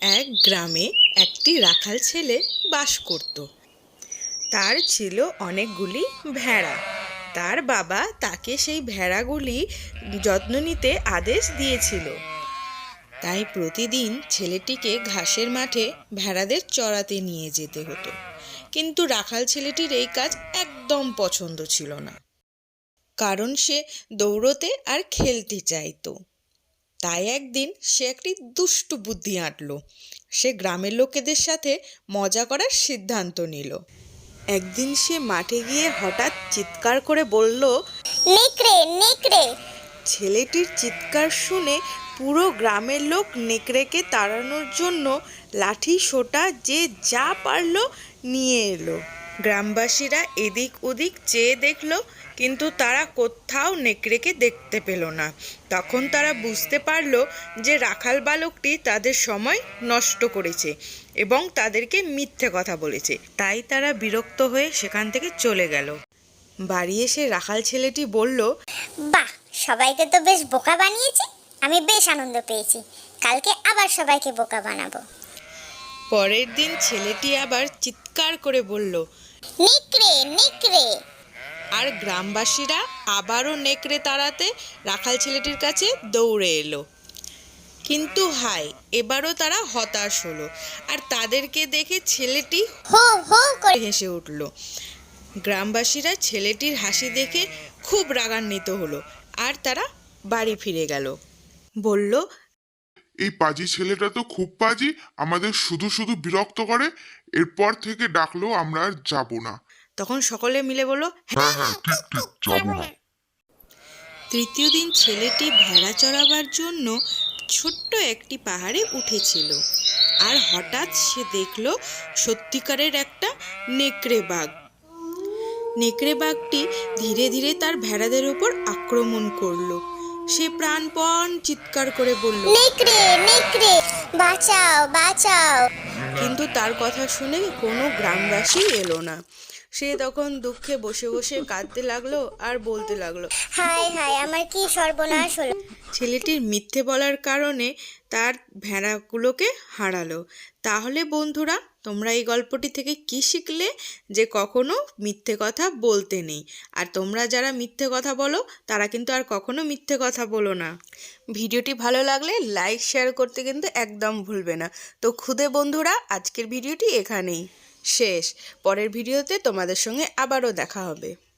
এক গ্রামে একটি রাখাল ছেলে বাস করত। তার ছিল অনেকগুলি ভেড়া। তার বাবা তাকে সেই ভেড়াগুলি যত্ন নিতে আদেশ দিয়েছিল। তাই প্রতিদিন ছেলেটিকে ঘাসের মাঠে ভেড়াদের চড়াতে নিয়ে যেতে হতো। কিন্তু রাখাল ছেলেটির এই কাজ একদম পছন্দ ছিল না। কারণ সে দৌড়তে আর খেলতে চাইতো। তাই একদিন সে একটি দুষ্টু বুদ্ধি আঁটলো। সে গ্রামের লোকেদের সাথে মজা করার সিদ্ধান্ত নিল। একদিন সে মাঠে গিয়ে হঠাৎ চিৎকার করে বলল নেকড়ে নেকড়ে ছেলেটির চিৎকার শুনে পুরো গ্রামের লোক নেকড়েকে তাড়ানোর জন্য লাঠি সোটা যে যা পারল নিয়ে এলো। গ্রামবাসীরা এদিক ওদিক চেয়ে দেখল কিন্তু তারা কোথাও নেকড়েকে দেখতে পেল না। তখন তারা বুঝতে পারল যে রাখাল বালকটি তাদের সময় নষ্ট করেছে এবং তাদেরকে মিথ্যে কথা বলেছে। তাই তারা বিরক্ত হয়ে সেখান থেকে চলে গেল। বাড়ি এসে রাখাল ছেলেটি বলল বাহ সবাইকে তো বেশ বোকা বানিয়েছি। আমি বেশ আনন্দ পেয়েছি। কালকে আবার সবাইকে বোকা বানাবো। পরের দিন ছেলেটি আবার চিৎকার করে বলল নেকড়ে নেকড়ে। আর গ্রামবাসীরা আবারও নেকড়ে তাড়াতে রাখাল ছেলেটির কাছে দৌড়ে এলো। কিন্তু হাই এবারও তারা হতাশ হলো আর তাদেরকে দেখে ছেলেটি হো হো করে হেসে উঠল। গ্রামবাসীরা ছেলেটির হাসি দেখে খুব রাগান্বিত হলো আর তারা বাড়ি ফিরে গেল। বলল এই পাজি ছেলেটা তো খুব পাজি আমাদের শুধু শুধু বিরক্ত করে এরপর থেকে ডাকলেও আমরা আর যাব না। তখন সকলে মিলে বলল হ্যাঁ হ্যাঁ ঠিক ঠিক যাব না। তৃতীয় দিন ছেলেটি ভেড়া চড়াবার জন্য ছোট্ট একটি পাহাড়ে উঠেছিল। আর হঠাৎ সে দেখল সত্যিকারের একটা নেকড়ে বাঘ। নেকড়ে বাঘটি ধীরে ধীরে তার ভেড়াদের উপর আক্রমণ করল। সে প্রাণপণ চিৎকার করে বলল নেকড়ে নেকড়ে বাঁচাও বাঁচাও। কিন্তু তার কথা শুনে কোনো গ্রামবাসী এলো না। সে তখন দুঃখে বসে বসে কাঁদতে লাগল আর বলতে লাগল হায় হায় আমার কি সর্বনাশ হলো? ছেলেটির মিথ্যে বলার কারণে তার ভেড়াগুলোকে হারালো। তাহলে বন্ধুরা, তোমরা এই গল্পটি থেকে কি শিখলে যে কখনো মিথ্যে কথা বলতে নেই? আর তোমরা যারা মিথ্যে কথা বলো, তারা কিন্তু আর কখনো মিথ্যে কথা বলো না। ভিডিওটি ভালো লাগলে লাইক, শেয়ার করতে কিন্তু একদম ভুলবে না। তো খুদে বন্ধুরা, আজকের ভিডিওটি এখানেই শেষ। পরের ভিডিওতে তোমাদের সঙ্গে আবারও দেখা হবে।